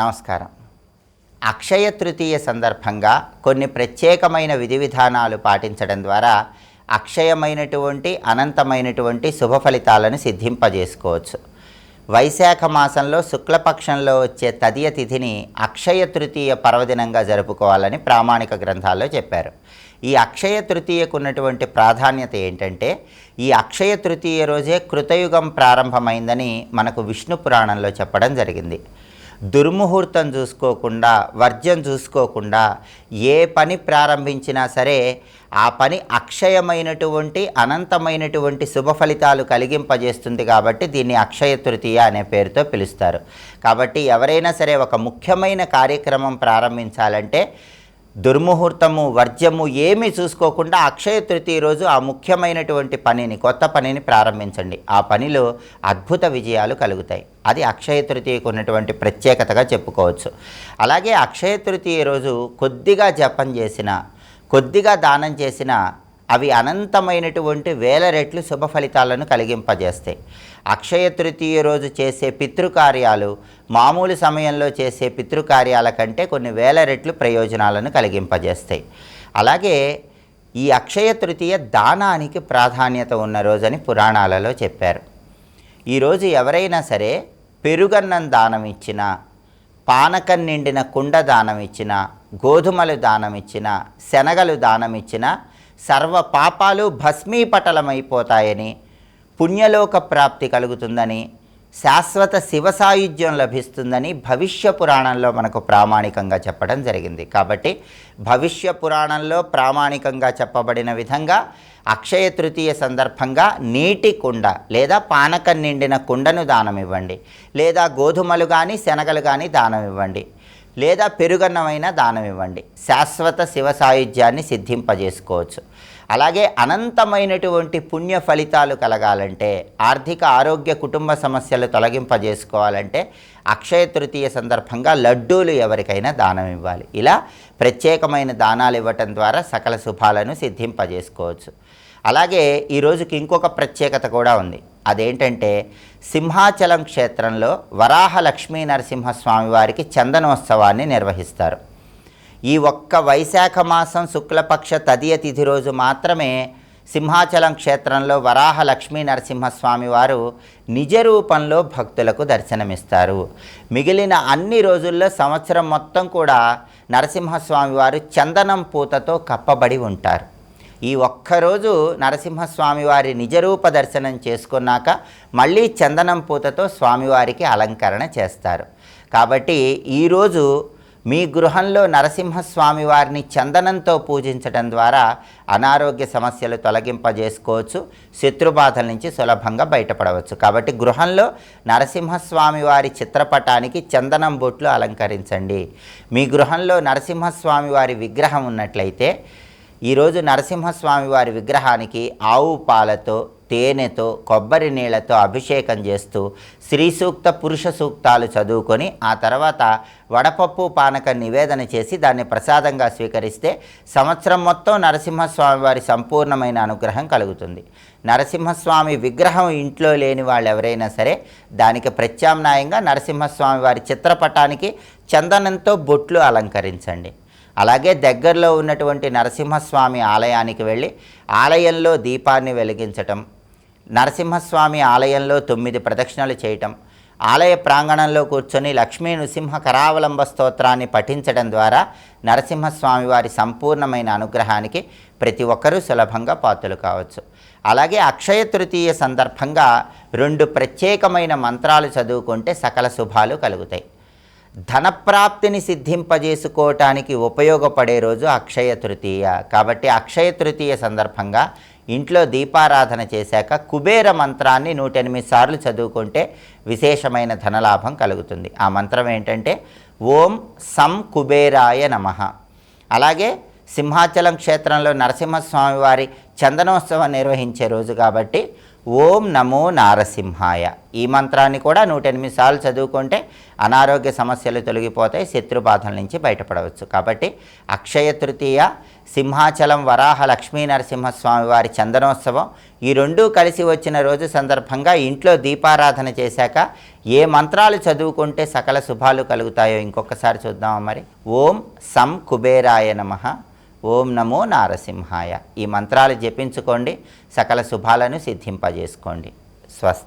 నమస్కారం. అక్షయ తృతీయ సందర్భంగా కొన్ని ప్రత్యేకమైన విధి విధానాలు పాటించడం ద్వారా అక్షయమైనటువంటి అనంతమైనటువంటి శుభ ఫలితాలను సిద్ధింపజేసుకోవచ్చు. వైశాఖ మాసంలో శుక్లపక్షంలో వచ్చే తదియ తిథిని అక్షయ తృతీయ పర్వదినంగా జరుపుకోవాలని ప్రామాణిక గ్రంథాల్లో చెప్పారు. ఈ అక్షయ తృతీయకు ఉన్నటువంటి ప్రాధాన్యత ఏంటంటే ఈ అక్షయ తృతీయ రోజే కృతయుగం ప్రారంభమైందని మనకు విష్ణు పురాణంలో చెప్పడం జరిగింది. దుర్ముహూర్తం చూసుకోకుండా వర్జ్యం చూసుకోకుండా ఏ పని ప్రారంభించినా సరే ఆ పని అక్షయమైనటువంటి అనంతమైనటువంటి శుభ ఫలితాలు కలిగింపజేస్తుంది కాబట్టి దీన్ని అక్షయ తృతీయ అనే పేరుతో పిలుస్తారు. కాబట్టి ఎవరైనా సరే ఒక ముఖ్యమైన కార్యక్రమం ప్రారంభించాలంటే దుర్ముహూర్తము వర్జ్యము ఏమీ చూసుకోకుండా అక్షయ తృతీయ రోజు ఆ ముఖ్యమైనటువంటి పనిని కొత్త పనిని ప్రారంభించండి. ఆ పనిలో అద్భుత విజయాలు కలుగుతాయి. అది అక్షయ తృతీయకు ఉన్నటువంటి ప్రత్యేకతగా చెప్పుకోవచ్చు. అలాగే అక్షయ తృతీయ రోజు కొద్దిగా జపం చేసిన కొద్దిగా దానం చేసిన అవి అనంతమైనటువంటి వేల రెట్లు శుభ ఫలితాలను కలిగింపజేస్తాయి. అక్షయ తృతీయ రోజు చేసే పితృకార్యాలు మామూలు సమయంలో చేసే పితృకార్యాల కంటే కొన్ని వేల రెట్లు ప్రయోజనాలను కలిగింపజేస్తాయి. అలాగే ఈ అక్షయ తృతీయ దానానికి ప్రాధాన్యత ఉన్న రోజని పురాణాలలో చెప్పారు. ఈరోజు ఎవరైనా సరే పెరుగన్నం దానం ఇచ్చినా పానకం నిండిన కుండ దానం ఇచ్చిన గోధుమలు దానం ఇచ్చిన శనగలు దానం ఇచ్చిన సర్వ పాపాలు భస్మీపటలమైపోతాయని పుణ్యలోక ప్రాప్తి కలుగుతుందని శాశ్వత శివ సాయుధ్యం లభిస్తుందని భవిష్య పురాణంలో మనకు ప్రామాణికంగా చెప్పడం జరిగింది. కాబట్టి భవిష్య పురాణంలో ప్రామాణికంగా చెప్పబడిన విధంగా అక్షయ తృతీయ సందర్భంగా నీటి కుండ లేదా పానకం నిండిన కుండను దానం ఇవ్వండి లేదా గోధుమలు కానీ శనగలు కానీ దానం ఇవ్వండి లేదా పెరుగన్నమైన దానం ఇవ్వండి. శాశ్వత శివ సాయుధ్యాన్ని సిద్ధింపజేసుకోవచ్చు. అలాగే అనంతమైనటువంటి పుణ్య ఫలితాలు కలగాలంటే ఆర్థిక ఆరోగ్య కుటుంబ సమస్యలు తొలగింపజేసుకోవాలంటే అక్షయ తృతీయ సందర్భంగా లడ్డూలు ఎవరికైనా దానం ఇవ్వాలి. ఇలా ప్రత్యేకమైన దానాలు ఇవ్వటం ద్వారా సకల శుభాలను సిద్ధింపజేసుకోవచ్చు. అలాగే ఈ రోజుకి ఇంకొక ప్రత్యేకత కూడా ఉంది. అదేంటంటే సింహాచలం క్షేత్రంలో వరాహ లక్ష్మీ నరసింహస్వామి వారికి చందనోత్సవాన్ని నిర్వహిస్తారు. ఈ ఒక్క వైశాఖ మాసం శుక్లపక్ష తదియ తిథి రోజు మాత్రమే సింహాచలం క్షేత్రంలో వరాహ లక్ష్మీ నరసింహస్వామి వారు నిజ రూపంలో భక్తులకు దర్శనమిస్తారు. మిగిలిన అన్ని రోజుల్లో సంవత్సరం మొత్తం కూడా నరసింహస్వామి వారు చందనం పూతతో కప్పబడి ఉంటారు. ఈ ఒక్కరోజు నరసింహస్వామి వారి నిజరూప దర్శనం చేసుకున్నాక మళ్ళీ చందనం పూతతో స్వామివారికి అలంకరణ చేస్తారు. కాబట్టి ఈరోజు మీ గృహంలో నరసింహస్వామి వారిని చందనంతో పూజించడం ద్వారా అనారోగ్య సమస్యలు తొలగింపజేసుకోవచ్చు శత్రుబాధల నుంచి సులభంగా బయటపడవచ్చు. కాబట్టి గృహంలో నరసింహస్వామి వారి చిత్రపటానికి చందనం బొట్లు అలంకరించండి. మీ గృహంలో నరసింహస్వామి వారి విగ్రహం ఉన్నట్లయితే ఈరోజు నరసింహస్వామి వారి విగ్రహానికి ఆవు పాలతో తేనెతో కొబ్బరి నీళ్ళతో అభిషేకం చేస్తూ శ్రీ సూక్త పురుష సూక్తాలు చదువుకొని ఆ తర్వాత వడపప్పు పానక నివేదన చేసి దాన్ని ప్రసాదంగా స్వీకరిస్తే సంవత్సరం మొత్తం నరసింహస్వామి వారి సంపూర్ణమైన అనుగ్రహం కలుగుతుంది. నరసింహస్వామి విగ్రహం ఇంట్లో లేని వాళ్ళు ఎవరైనా సరే దానికి ప్రత్యామ్నాయంగా నరసింహస్వామి వారి చిత్రపటానికి చందనంతో బొట్లు అలంకరించండి. అలాగే దగ్గరలో ఉన్నటువంటి నరసింహస్వామి ఆలయానికి వెళ్ళి ఆలయంలో దీపాన్ని వెలిగించటం నరసింహస్వామి ఆలయంలో తొమ్మిది ప్రదక్షిణలు చేయటం ఆలయ ప్రాంగణంలో కూర్చొని లక్ష్మీ నృసింహ కరావలంబ స్తోత్రాన్ని పఠించడం ద్వారా నరసింహస్వామి వారి సంపూర్ణమైన అనుగ్రహానికి ప్రతి ఒక్కరూ సులభంగా పాత్రలు కావచ్చు. అలాగే అక్షయ తృతీయ సందర్భంగా రెండు ప్రత్యేకమైన మంత్రాలు చదువుకుంటే సకల శుభాలు కలుగుతాయి. ధనప్రాప్తిని సిద్ధింపజేసుకోవటానికి ఉపయోగపడే రోజు అక్షయ తృతీయ. కాబట్టి అక్షయ తృతీయ సందర్భంగా ఇంట్లో దీపారాధన చేశాక కుబేర మంత్రాన్ని నూట ఎనిమిది సార్లు చదువుకుంటే విశేషమైన ధనలాభం కలుగుతుంది. ఆ మంత్రం ఏంటంటే ఓం సం కుబేరాయ నమః. అలాగే సింహాచలం క్షేత్రంలో నరసింహస్వామి వారి చందనోత్సవం నిర్వహించే రోజు కాబట్టి ఓం నమో నారసింహాయ. ఈ మంత్రాన్ని కూడా నూట ఎనిమిది సార్లు చదువుకుంటే అనారోగ్య సమస్యలు తొలగిపోతాయి శత్రు బాధల నుంచి బయటపడవచ్చు. కాబట్టి అక్షయ తృతీయ సింహాచలం వరాహ లక్ష్మీ నరసింహస్వామి వారి చందనోత్సవం ఈ రెండూ కలిసి వచ్చిన రోజు సందర్భంగా ఇంట్లో దీపారాధన చేశాక ఏ మంత్రాలు చదువుకుంటే సకల శుభాలు కలుగుతాయో ఇంకొకసారి చూద్దామా మరి? ఓం సం కుబేరాయ నమః. ఓం నమో నారసింహాయ. ఈ మంత్రాలు జపించుకోండి సకల శుభాలను సిద్ధింపజేసుకోండి. స్వస్తి.